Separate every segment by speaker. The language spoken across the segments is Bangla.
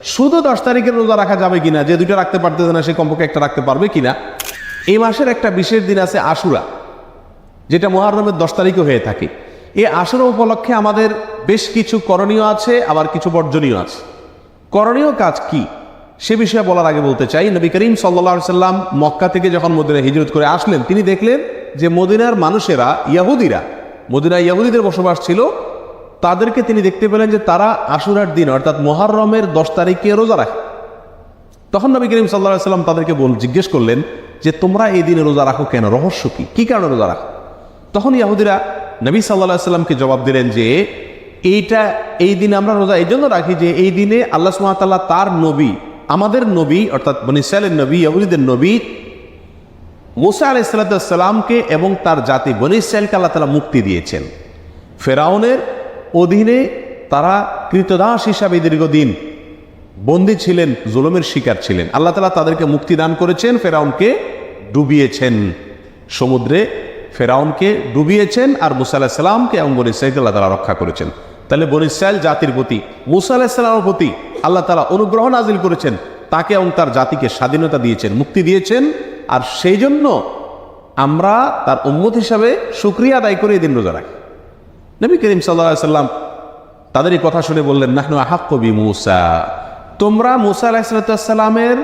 Speaker 1: শুধু দশ তারিখের রোজা রাখা যাবে কিনা, যে দুটো রাখতে পারতেছে না, সে কমপক্ষে একটা রাখতে পারবে কিনা? এই মাসের একটা বিশেষ দিন আছে আশুরা, যেটা মহারমের দশ তারিখে হয়ে থাকে। এই আশুরা উপলক্ষে আমাদের বেশ কিছু করণীয় আছে, আবার কিছু বর্জনীয় আছে। করণীয় কাজ কি? সে বিষয়ে বলার আগে বলতে চাই, নবী করিম সাল্লা সাল্লাম মক্কা থেকে যখন মদিনা হিজরত করে আসলেন, তিনি দেখলেন যে মদিনার মানুষেরা, ইয়াহুদিরা মদিনা ইয়াহুদিদের বসবাস ছিল তাদেরকে তিনি দেখতে পেলেন যে তারা আশুরার দিন, অর্থাৎ মহারমের দশ তারিখে রোজা রাখে। তখন নবী করিম সাল্লাহ সাল্লাম তাদেরকে বল, জিজ্ঞেস করলেন যে, তোমরা এই দিনে রোজা রাখো কেন? রহস্য কি? কি কারণে রোজা রাখো? তখন ইয়াহুদিরা নবী সাল্লাহ সাল্লামকে জবাব দিলেন যে, এইটা, এই দিনে আমরা রোজা এই জন্য রাখি যে, এই দিনে আল্লাহ সুমাতাল্লাহ তার নবী, আমাদের নবী, অর্থাৎ বনিসালের নবী, ইয়াহুদিদের নবী, মুসা আলাইসাল্লামকে এবং তার জাতি বনিসাইলকে আল্লাহ তালা মুক্তি দিয়েছেন। ফেরাউনের অধীনে তারা কৃতদাস হিসাবে দীর্ঘদিন বন্দী ছিলেন, জুলুমের শিকার ছিলেন। আল্লাহ তালা তাদেরকে মুক্তি দান করেছেন, ফেরাউনকে ডুবিয়েছেন। সমুদ্রে ফেরাউনকে ডুবিয়েছেন আর মুসা আলাহ সাল্লামকে এবং বনি ইসরাইলকে আল্লাহ তালা রক্ষা করেছেন। তাহলে বনি ইসরাইল জাতির প্রতি, মুসা আলাহ সাল্লামের প্রতি আল্লাহ তালা অনুগ্রহ নাজিল করেছেন, তাকে এবং তার জাতিকে স্বাধীনতা দিয়েছেন, মুক্তি দিয়েছেন। আর সেই জন্য আমরা তার উম্মত হিসাবে সুক্রিয়া আদায় করে এই দিন রোজা রাখি। নবী করিম সাল্লাহ সাল্লাম তাদের এই কথা শুনে বললেন, নাহনু আহাক কবি মুসা। তোমরা মুসা আলাহিসাল্লামের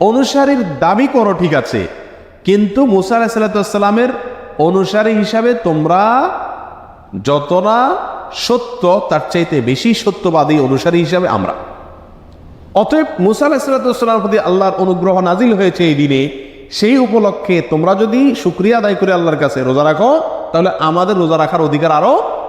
Speaker 1: অনুসারীর দাবি করো, ঠিক আছে। কিন্তু মুসা আলাহিসাল্লামের অনুসারী হিসাবে তোমরা যতটা সত্য, তার চাইতে বেশি সত্যবাদী অনুসারী হিসাবে আমরা। অতএব মুসা আলাহিসাল্লামের প্রতি আল্লাহর অনুগ্রহ নাজিল হয়েছে এই দিনে। সেই উপলক্ষে তোমরা যদি শুক্রিয়া আদায় করে আল্লাহর কাছে রোজা রাখো, তাহলে আমাদের রোজা রাখার অধিকার আরও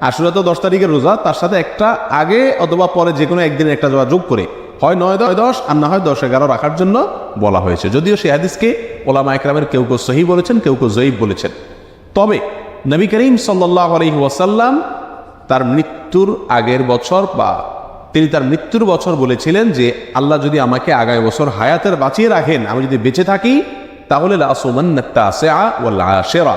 Speaker 1: আসলে তো দশ তারিখের রোজা, তার সাথে একটা আগে অথবা পরে যে কোনো একদিন একটা রোজা যোগ করে। হয় নয় দশ দশ, আর না হয় দশ, এগারো রাখার জন্য বলা হয়েছে। যদিও সে হাদিসকে ওলামা একরামের কেউ কেউ সহি বলেছেন, কেউ কেউ জয়ীব বলেছেন। তবে নবী করিম সাল্লাহ আলহি ওয়াসাল্লাম তার মৃত্যুর আগের বছর বা তিনি তার মৃত্যুর বছর বলেছিলেন যে, আল্লাহ যদি আমাকে আগামী বছর হায়াতের বাঁচিয়ে রাখেন, আমি যদি বেঁচে থাকি, তাহলে সেরা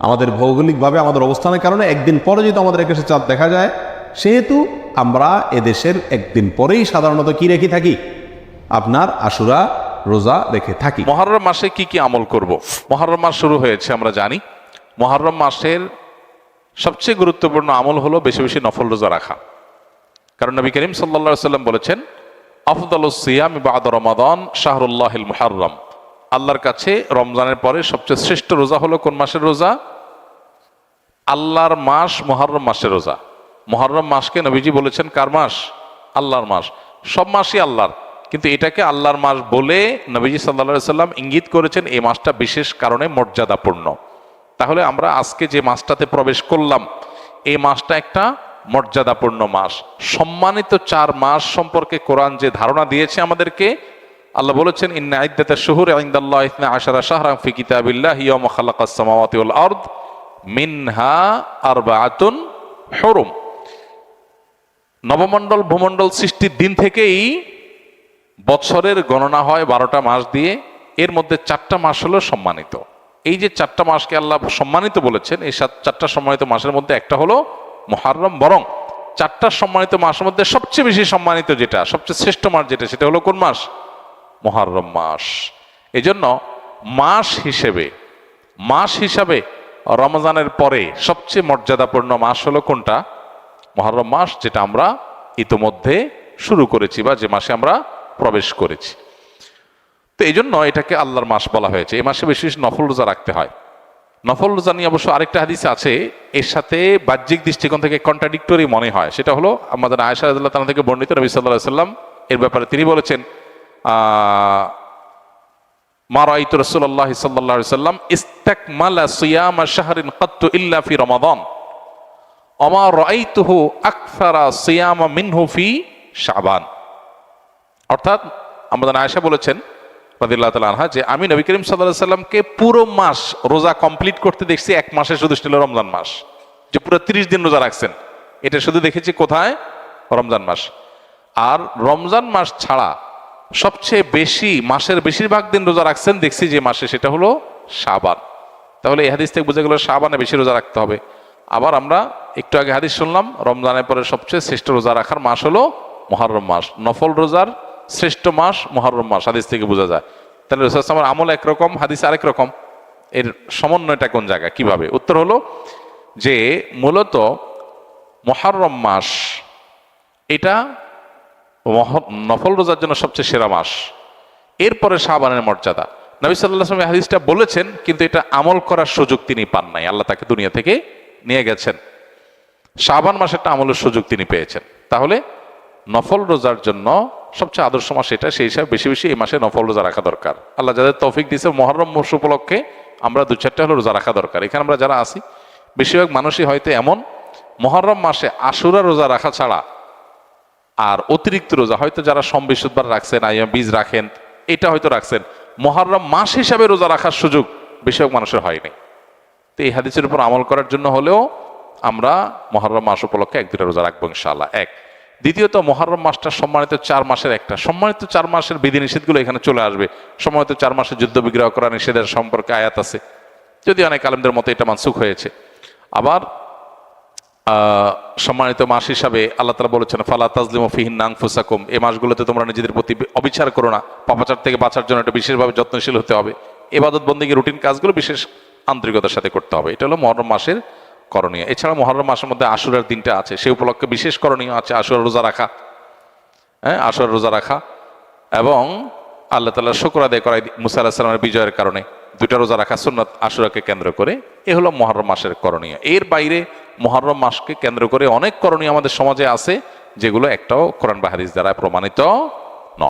Speaker 1: আমাদের ভৌগোলিকভাবে আমাদের অবস্থানের কারণে একদিন পরে যদি আমাদের আকাশে চাঁদ দেখা যায়, সেহেতু আমরা এদেশের একদিন পরেই সাধারণত কি রেখে থাকি? আপনার আশুরা, রোজা রেখে থাকি।
Speaker 2: মহরম মাসে কি কি আমল করব? মহরম মাস শুরু হয়েছে, আমরা জানি। মহরম মাসের সবচেয়ে গুরুত্বপূর্ণ আমল হলো বেশি বেশি নফল রোজা রাখা। কারণ নবী করিম সাল্লা সাল্লাম বলেছেন আফদাল সিয়াম বাদ রমাদান শাহরুল্লাহিল মুহাররম। আল্লাহর কাছে রমজানের পরে সবচেয়ে শ্রেষ্ঠ রোজা হলো কোন মাসের রোজা? আল্লাহর মাস মহরম মাসের রোজা। মহরম মাসকে নবীজি বলেছেন কার মাস? আল্লাহর মাস। সব মাসই আল্লাহর। কিন্তু এটাকে আল্লাহর মাস বলে নবীজি সাল্লা সাল্লাম ইঙ্গিত করেছেন এই মাসটা বিশেষ কারণে মর্যাদাপূর্ণ। তাহলে আমরা আজকে যে মাসটাতে প্রবেশ করলাম, এই মাসটা একটা মর্যাদাপূর্ণ মাস। সম্মানিত চার মাস সম্পর্কে কোরআন যে ধারণা দিয়েছে আমাদেরকে আল্লাহ বলেছেন, ইন্না ইদ্দাতা শুহুর ইনদাল্লাহ ইসনা আশারা শাহরাম ফি কিতাবিল্লাহ ইয়াউমা খালাকাস সামাওয়াতি ওয়াল আরদ মিনহা আরবাআতুন হুরুম। নবমণ্ডল, ভূমণ্ডল সৃষ্টির দিন থেকেই বছরের গণনা হয় বারোটা মাস দিয়ে। এর মধ্যে চারটা মাস হলো সম্মানিত। এই যে চারটা মাসকে আল্লাহ সম্মানিত বলেছেন, এই সাত, চারটা সম্মানিত মাসের মধ্যে একটা হলো মহারম বরং চারটা সম্মানিত মাসের মধ্যে সবচেয়ে বেশি সম্মানিত যেটা, সবচেয়ে শ্রেষ্ঠ মাস যেটা, সেটা হলো কোন মাস? মহারম মাস। এজন্য মাস হিসেবে, মাস হিসাবে রমজানের পরে সবচেয়ে মর্যাদাপূর্ণ মাস হলো কোনটা? মহরম মাস যেটা আমরা ইতোমধ্যে শুরু করেছি বা যে মাসে আমরা প্রবেশ করেছি। তো এই জন্য এটাকে আল্লাহর মাস বলা হয়েছে। এই মাসে বেশি নফল রোজা রাখতে হয়। নফল রোজা নিয়ে অবশ্য আরেকটা হাদিস আছে। এর সাথে বাহ্যিক দৃষ্টিকোণ থেকে কন্ট্রাডিক্টরি মনে হয়। সেটা হলো আমাদের আয়সা রাদিয়াল্লাহু তাআলা থেকে বর্ণিত নবী আলাইহি সাল্লাম এর ব্যাপারে তিনি বলেছেন আহ, মা রাআইতু রাসূলুল্লাহ সাল্লাল্লাহু আলাইহি সাল্লাম ইস্তাকমালা সিয়ামা শাহরিন কাত্তু ইল্লা ফি রমাদান। অমা রাআইতুহু আকসারা সিয়ামা মিনহু ফি শাবান। অর্থাৎ আমাদের আয়েশা বলেছেন রাদিয়াল্লাহু তাআলা আনহা যে আমি নবী করিম আলাইহি সাল্লামকে পুরো মাস রোজা কমপ্লিট করতে দেখছি এক মাসে শুধু ছিল রমজান মাস। যে পুরো 30 দিন রোজা রাখছেন। এটা শুধু দেখেছি কোথায়? রমজান মাস। আর রমজান মাস ছাড়া সবচেয়ে বেশি, মাসের বেশিরভাগ দিন রোজা রাখছেন, দেখছি যে মাসে সেটা হলো সাবান তাহলে এই হাদিস থেকে বুঝে গেল শাবানে বেশি রোজা রাখতে হবে। আবার আমরা একটু আগে হাদিস শুনলাম, রমজানের পরে সবচেয়ে শ্রেষ্ঠ রোজা রাখার মাস হলো মহরম মাস। নফল রোজার শ্রেষ্ঠ মাস মহরম মাস, হাদিস থেকে বোঝা যায়। তাহলে রোজা রসুলামের আমল একরকম, হাদিস আরেক রকম। এর সমন্বয়টা কোন জায়গায়, কীভাবে? উত্তর হলো যে মূলত মহরম মাস, এটা নফল রোজার জন্য সবচেয়ে সেরা মাস। এরপরে শাহবানের মর্যাদা। নবী সাল্লাহ আসলাম হাদিসটা বলেছেন, কিন্তু এটা আমল করার সুযোগ তিনি পান নাই। আল্লাহ তাকে দুনিয়া থেকে নিয়ে গেছেন। শাবান মাসেরটা আমলের সুযোগ তিনি পেয়েছেন। তাহলে নফল রোজার জন্য সবচেয়ে আদর্শ মাস এটা, সেই হিসাবে বেশি বেশি এই মাসে নফল রোজা রাখা দরকার। আল্লাহ যাদের তৌফিক দিয়েছে, মহরম মাস উপলক্ষে আমরা দু চারটা হলো রোজা রাখা দরকার। এখানে আমরা যারা আছি, বেশিরভাগ মানুষই হয়তো এমন, মহরম মাসে আশুরা রোজা রাখা ছাড়া আর অতিরিক্ত রোজা, হয়তো যারা সম রাখছেন আইয়া বীজ রাখেন, এটা হয়তো রাখছেন। মহরম মাস হিসাবে রোজা রাখার সুযোগ বেশিরভাগ মানুষের হয়নি তো এই হাদিসের উপর আমল করার জন্য হলেও আমরা মহরম মাস উপলক্ষে এক দুটা রোজা রাখব ইনশাআল্লাহ। এক। দ্বিতীয়ত, মহরম মাসটা সম্মানিত চার মাসের একটা। সম্মানিত চার মাসের বিধিনিষেধগুলো এখানে চলে আসবে। সম্মানিত চার মাসের যুদ্ধ বিগ্রহ করা নিষেধের সম্পর্কে আয়াত আছে। যদি অনেক আলেমদের মতো এটা মানসুখ হয়েছে। আবার সম্মানিত মাস হিসাবে আল্লাহ তালা বলেছেন, ফালা তাজলিম ফিহিন নাং ফুসাকুম এই মাসগুলোতে তোমরা নিজেদের প্রতি অবিচার করো না। পাপাচার থেকে বাঁচার জন্য এটা বিশেষভাবে যত্নশীল হতে হবে। এবাদত বন্দীকে রুটিন কাজগুলো বিশেষ আন্তরিকতার সাথে করতে হবে। এটা হলো মহরম মাসের করণীয়। এছাড়া মহরম মাসের মধ্যে আশুরার দিনটা আছে। সেই উপলক্ষে বিশেষ করণীয় আছে আশুরা রোজা রাখা। হ্যাঁ আশুরা রোজা রাখা এবং আল্লাহ তালা শুক্র আদায় করাই মুসা আল্লাহ সাল্লামের বিজয়ের কারণে দুইটা রোজা রাখা সুন্নত আশুরাকে কেন্দ্র করে। এ হলো মহরম মাসের করণীয়। এর বাইরে মহরম মাসকে কেন্দ্র করে অনেক করণীয় আমাদের সমাজে আছে, যেগুলো একটাও কোরআন বাহাদিস দ্বারা প্রমাণিত